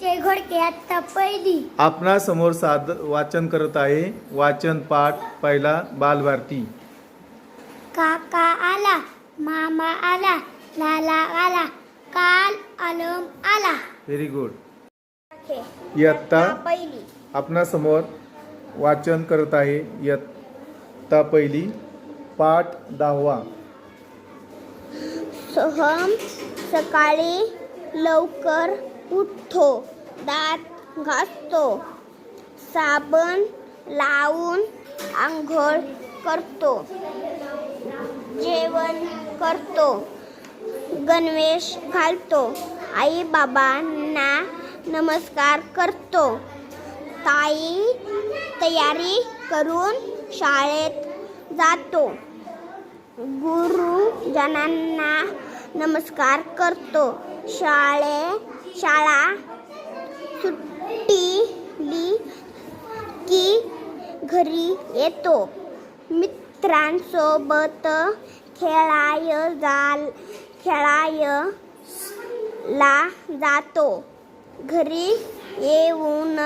विजय घोडके आता पहिली. आपणा समोर साद वाचन करत आहे. वाचन पाठ पहिला बालभारती. काका आला मामा आला लाला आला काल आलम आला. व्हेरी गुड इयत्ता पहिली. आपणा समोर वाचन करत आहे. इयत्ता पहिली पाठ दहावा. सोहम सकाळी लवकर उठतो दात घासतो साबण लावून आंघोळ करतो जेवण करतो गणवेश घालतो आई बाबांना नमस्कार करतो ताई तयारी करून शाळेत जातो गुरुजनांना नमस्कार करतो. शाळे शाळा सुट्टीली की घरी येतो. मित्रांसोबत खेळाय जाल खेळाय ला जातो. घरी येऊन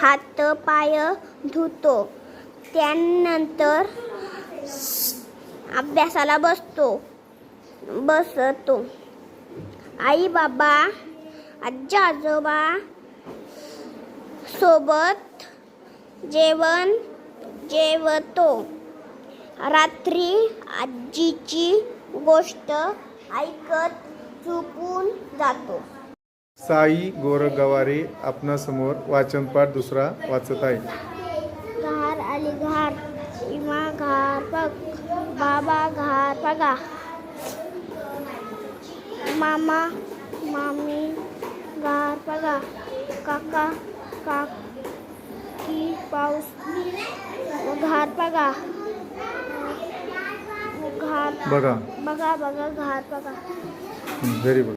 हात पाय धुतो. त्यानंतर अभ्यासाला बसतो बसतो. आई बाबा आजी आजोबा सोबत जेवण जेवतो. रात्री आजीची गोष्ट ऐकत झोपून जातो. साई गोरगवारे आपणा समोर वाचन पाठ दुसरा वाचत आहे. घार आली घार. इमा घार बघ. बाबा घार बघा. मामा मामी घार बघा काका काकी पाऊस घार बघा घार बघा बघा बघा घार बघा व्हेरी गुड